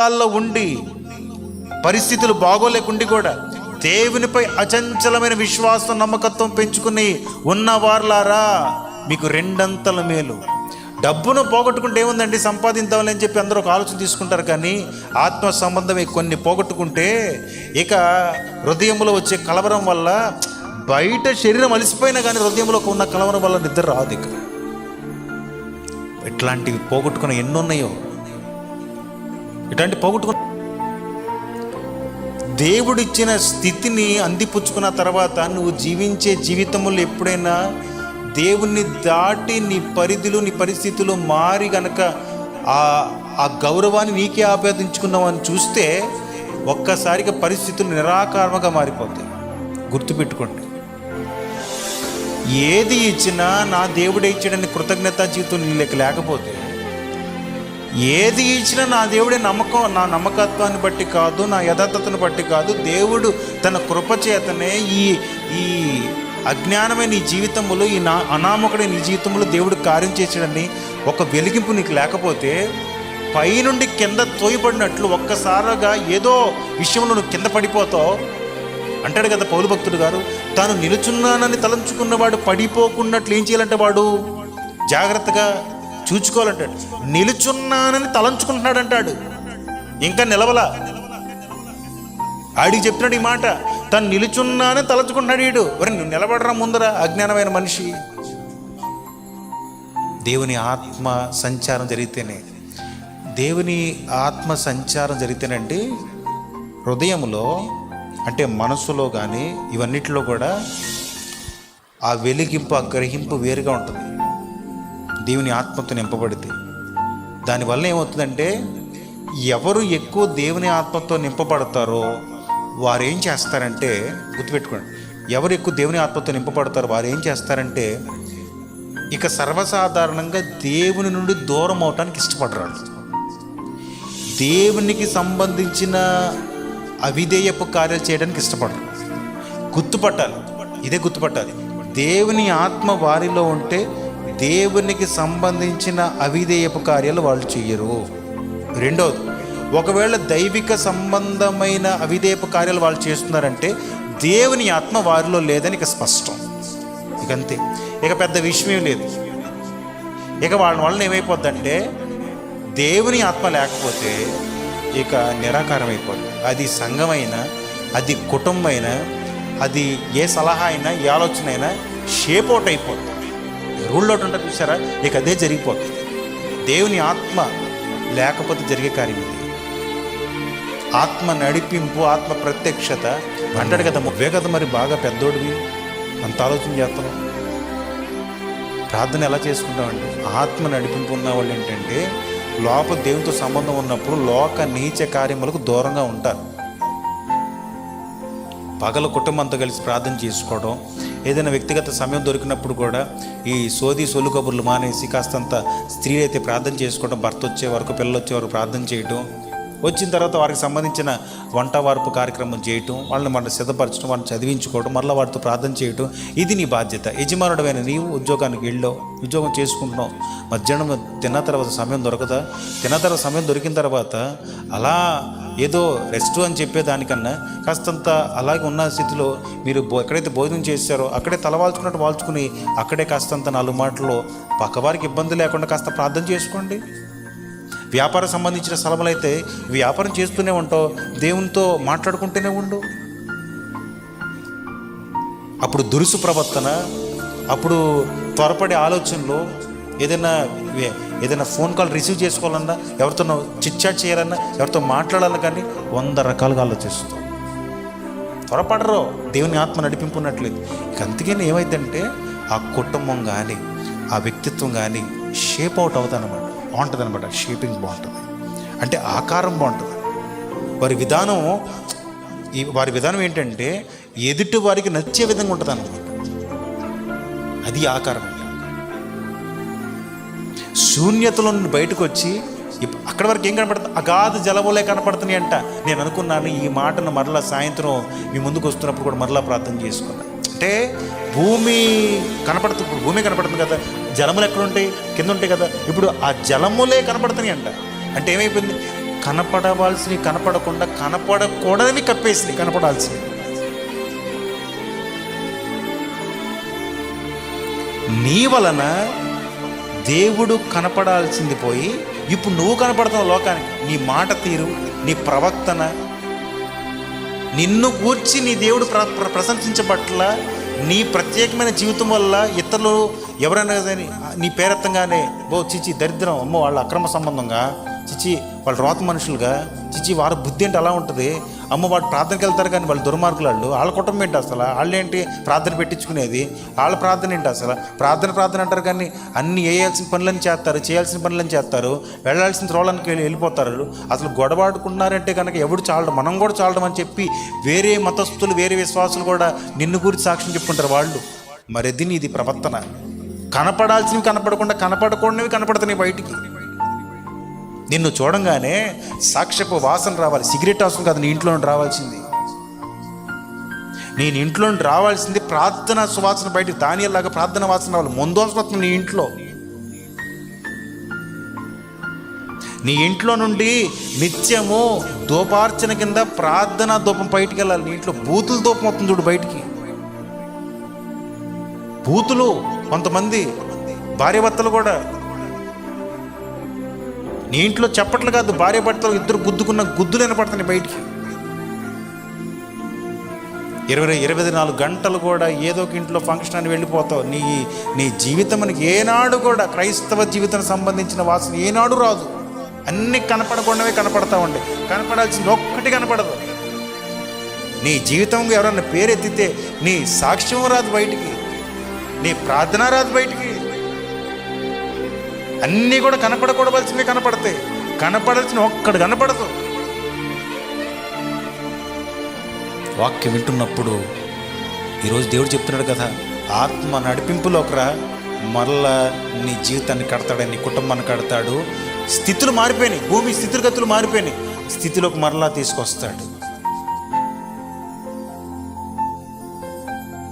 వాళ్ళలో ఉండి పరిస్థితులు బాగోలేకుండి కూడా దేవునిపై అచంచలమైన విశ్వాసం నమ్మకత్వం పెంచుకుని ఉన్నవారులారా మీకు రెండంతల మేలు. డబ్బును పోగొట్టుకుంటే ఏముందండి? సంపాదించాలని అని చెప్పి అందరూ ఒక ఆలోచన తీసుకుంటారు కానీ ఆత్మ సంబంధమే కొన్ని పోగొట్టుకుంటే ఇక హృదయంలో వచ్చే కలవరం వల్ల బయట శరీరం అలసిపోయినా కానీ హృదయంలో ఉన్న కలవరం వల్ల నిద్ర రాదు ఇక. ఇట్లాంటివి పోగొట్టుకున్న ఎన్నున్నాయో ఇట్లాంటి పోగొట్టుకు దేవుడిచ్చిన స్థితిని అందిపుచ్చుకున్న తర్వాత నువ్వు జీవించే జీవితంలో ఎప్పుడైనా దేవుణ్ణి దాటి నీ పరిధులు నీ పరిస్థితులు మారి గనక ఆ ఆ గౌరవాన్ని నీకే ఆపాదించుకున్నావు చూస్తే ఒక్కసారిగా పరిస్థితులు నిరాకారముగా మారిపోతాయి. గుర్తుపెట్టుకోండి. ఏది ఇచ్చినా నా దేవుడే ఇచ్చాడని కృతజ్ఞత జీవితం నీకు లేకపోతే ఏది ఇచ్చినా నా దేవుడే నమ్మకం నా నమ్మకత్వాన్ని బట్టి కాదు నా యథార్థతను బట్టి కాదు. దేవుడు తన కృపచేతనే ఈ ఈ అజ్ఞానమైన ఈ జీవితంలో ఈ నా అనామకుడైన ఈ జీవితంలో దేవుడు కార్యం చేసాడని ఒక వెలిగింపు నీకు లేకపోతే పైనుండి కింద తోయబడినట్లు ఒక్కసారిగా ఏదో విషయంలో నువ్వు కింద పడిపోతావు. అంటాడు కదా పౌరు భక్తుడు గారు తాను నిలుచున్నానని తలంచుకున్నవాడు పడిపోకున్నట్లు ఏం చేయాలంటే వాడు? జాగ్రత్తగా చూచుకోవాలంటాడు నిలుచున్నానని తలంచుకుంటున్నాడు అంటాడు ఇంకా నిలవలా? ఆడికి చెప్తున్నాడు ఈ మాట తను నిలుచున్నానని తలంచుకుంటున్నాడు వీడు మరి నువ్వు నిలబడరా ముందర అజ్ఞానమైన మనిషి. దేవుని ఆత్మ సంచారం జరిగితేనే దేవుని ఆత్మ సంచారం జరిగితేనండి హృదయంలో అంటే మనసులో కానీ ఇవన్నిటిలో కూడా ఆ వెలిగింపు ఆ గ్రహింపు వేరుగా ఉంటుంది. దేవుని ఆత్మతో నింపబడితే. దానివల్ల ఏమవుతుందంటే ఎవరు ఎక్కువ దేవుని ఆత్మతో నింపబడతారో వారు ఏం చేస్తారంటే గుర్తుపెట్టుకోండి. ఎవరు ఎక్కువ దేవుని ఆత్మతో నింపబడతారో వారు ఏం చేస్తారంటే ఇక సర్వసాధారణంగా దేవుని నుండి దూరం అవటానికి ఇష్టపడరాడు దేవునికి సంబంధించిన అవిధేయపు కార్యాలు చేయడానికి ఇష్టపడరు. గుర్తుపట్టాలి. ఇదే గుర్తుపట్టాలి. దేవుని ఆత్మ వారిలో ఉంటే దేవునికి సంబంధించిన అవిధేయపు కార్యాలు వాళ్ళు చెయ్యరు. రెండవది ఒకవేళ దైవిక సంబంధమైన అవిధేయపు కార్యాలు వాళ్ళు చేస్తున్నారంటే దేవుని ఆత్మ వారిలో లేదని ఇక స్పష్టం. ఇక అంతే. ఇక పెద్ద విషయం లేదు. ఇక వాళ్ళ వలన ఏమైపోద్దంటే దేవుని ఆత్మ లేకపోతే ఇక నిరాకారం అయిపోద్ది అది సంఘమైనా అది కుటుంబమైన అది ఏ సలహా అయినా ఏ ఆలోచన అయినా షేప్ అవుట్ అయిపోతుంది రూల్ అవుట్ ఉంటుంది చూసారా? ఇక అదే జరిగిపోతుంది. దేవుని ఆత్మ లేకపోతే జరిగే కార్యం ఇది. ఆత్మ నడిపింపు ఆత్మ ప్రత్యక్షత అంటాడు కదా నువ్వే కదా మరి బాగా పెద్దోడివి? అంత ఆలోచన చేస్తున్నావు? ప్రార్థన ఎలా చేసుకుంటామండి? ఆత్మ నడిపింపు ఉన్న వాళ్ళు ఏంటంటే లోపల దేవునితో సంబంధం ఉన్నప్పుడు లోక నీచ కార్యములకు దూరంగా ఉంటారు. పగల కుటుంబంతో కలిసి ప్రార్థన చేసుకోవడం ఏదైనా వ్యక్తిగత సమయం దొరికినప్పుడు కూడా ఈ సోది సొలు కబుర్లు మానేసి కాస్తంత స్త్రీలు అయితే ప్రార్థన చేసుకోవడం భర్త వచ్చే వరకు పిల్లలు వచ్చే వరకు ప్రార్థన చేయడం వచ్చిన తర్వాత వారికి సంబంధించిన వంట వార్పు కార్యక్రమం చేయటం వాళ్ళని మన సిద్ధపరచడం వాళ్ళని చదివించుకోవడం మళ్ళీ వారితో ప్రార్థన చేయటం ఇది నీ బాధ్యత. యజమానుడమైన నీవు ఉద్యోగానికి వెళ్ళావు ఉద్యోగం చేసుకుంటున్నావు మధ్యాహ్నం తిన్న తర్వాత సమయం దొరకదా? తిన్న తర్వాత సమయం దొరికిన తర్వాత అలా ఏదో రెస్ట్ అని చెప్పేదానికన్నా కాస్తంత అలాగే ఉన్న స్థితిలో మీరు ఎక్కడైతే భోజనం చేశారో అక్కడే తల వాల్చుకున్నట్టు వాల్చుకుని అక్కడే కాస్తంత నాలుగు మాటలు పక్కవారికి ఇబ్బంది లేకుండా కాస్త ప్రార్థన చేసుకోండి. వ్యాపారం సంబంధించిన స్థలములు అయితే వ్యాపారం చేస్తూనే ఉంటావు దేవునితో మాట్లాడుకుంటూనే ఉండు. అప్పుడు దురుసు ప్రవర్తన అప్పుడు త్వరపడే ఆలోచనలు ఏదైనా ఏదైనా ఫోన్ కాల్ రిసీవ్ చేసుకోవాలన్నా ఎవరితో చిట్చాట్ చేయాలన్నా ఎవరితో మాట్లాడాలన్నా కానీ వంద రకాలుగా ఆలోచిస్తాం త్వరపడరు దేవుని ఆత్మ నడిపింపునట్లేదు ఇక అందుకని ఏమైందంటే ఆ కుటుంబం కానీ ఆ వ్యక్తిత్వం కానీ షేప్ అవుట్ అవుతుందన్నమాట. బాగుంటుంది అనమాట షేపింగ్ బాగుంటుంది. అంటే ఆకారం బాగుంటుంది. వారి విధానం ఈ వారి విధానం ఏంటంటే ఎదుటి వారికి నచ్చే విధంగా ఉంటుంది అనమాట అది ఆకారం శూన్యతలో నుండి బయటకు వచ్చి అక్కడ వరకు ఏం కనపడుతుంది అగాధ జలములే కనపడుతున్నాయి అంట నేను అనుకున్నాను ఈ మాటను మరలా సాయంత్రం మీ ముందుకు వస్తున్నప్పుడు కూడా మరలా ప్రార్థన చేసుకున్నాను అంటే భూమి కనపడుతుంది ఇప్పుడు భూమి కనపడుతుంది కదా. జలములు ఎక్కడుంటాయి? కింద ఉంటాయి కదా. ఇప్పుడు ఆ జలములే కనపడుతున్నాయి అంట. అంటే ఏమైపోయింది? కనపడవలసినవి కనపడకుండా కనపడకూడదని కప్పేసింది. కనపడాల్సింది. నీ వలన దేవుడు కనపడాల్సింది పోయి ఇప్పుడు నువ్వు కనపడుతున్న లోకానికి. నీ మాట తీరు నీ ప్రవర్తన నిన్ను కూర్చి నీ దేవుడు ప్ర ప్రశంసించబట్ల నీ ప్రత్యేకమైన జీవితం వల్ల ఇతరులు ఎవరైనా నీ పేరెత్తంగానే బో చిచి దరిద్రం అమ్మో వాళ్ళ అక్రమ సంబంధంగా చిచి వాళ్ళు రోత మనుషులుగా చిచి వారి బుద్ధి ఏంటి అలా ఉంటుంది? అమ్మ వాళ్ళు ప్రార్థనకి వెళ్తారు కానీ వాళ్ళు దుర్మార్గులు వాళ్ళు. వాళ్ళ కుటుంబం ఏంటి అసలు? వాళ్ళు ఏంటి ప్రార్థన పెట్టించుకునేది? వాళ్ళ ప్రార్థన ఏంటి అసలు? ప్రార్థన ప్రార్థన అంటారు కానీ అన్ని వేయాల్సిన పనులని చేస్తారు చేయాల్సిన పనులని చేస్తారు. వెళ్ళాల్సిన త్రోళానికి వెళ్ళి వెళ్ళిపోతారు. అసలు గొడవాడుకున్నారంటే కనుక ఎవడు చాలడం? మనం కూడా చాలడం అని చెప్పి వేరే మతస్థులు వేరే విశ్వాసులు కూడా నిన్ను గురించి సాక్ష్యం చెప్పుకుంటారు వాళ్ళు. మరి ఇది నీది ప్రవర్తన. కనపడాల్సినవి కనపడకుండా కనపడకూడనివి కనపడుతున్నాయి బయటికి. నిన్ను చూడంగానే సాక్ష్యపు వాసన రావాలి. సిగరెట్ వాసన కాదు నీ ఇంట్లో రావాల్సింది. నేను ఇంట్లో రావాల్సింది ప్రార్థన సువాసన బయటకు దానిలాగా ప్రార్థన వాసన రావాలి. ముందు వస్తుంది నీ ఇంట్లో. నీ ఇంట్లో నుండి నిత్యము దూపార్చన కింద ప్రార్థన దూపం బయటికి వెళ్ళాలి. నీ ఇంట్లో బూతుల దూపం వస్తుంది చూడు బయటికి. బూతులు కొంతమంది భార్యభర్తలు కూడా నీ ఇంట్లో చెప్పట్లు కాదు భార్య భర్తలు ఇద్దరు గుద్దుకున్న గుద్దులు వినపడుతున్నాయి బయటికి. ఇరవై ఇరవై నాలుగు గంటలు కూడా ఏదో ఒక ఇంట్లో ఫంక్షన్ అని వెళ్ళిపోతావు. నీ నీ జీవితం ఏనాడు కూడా క్రైస్తవ జీవితానికి సంబంధించిన వాసన ఏనాడు రాదు. అన్నీ కనపడకుండానే కనపడతా ఉండే. కనపడాల్సింది ఒక్కటి కనపడదు. నీ జీవితం ఎవరన్నా పేరెత్తితే నీ సాక్ష్యం రాదు బయటికి. నీ ప్రార్థన రాదు బయటికి. అన్నీ కూడా కనపడకూడవలసినవి కనపడతాయి. కనపడాల్సిన ఒక్కడు కనపడదు. వాక్యం వింటున్నప్పుడు ఈరోజు దేవుడు చెప్తున్నాడు కదా ఆత్మ నడిపింపులో ఒకరా మరలా నీ జీవితాన్ని కడతాడు నీ కుటుంబాన్ని కడతాడు. స్థితులు మారిపోయినాయి భూమి స్థితిగతులు మారిపోయినాయి. స్థితిలోకి మరలా తీసుకొస్తాడు.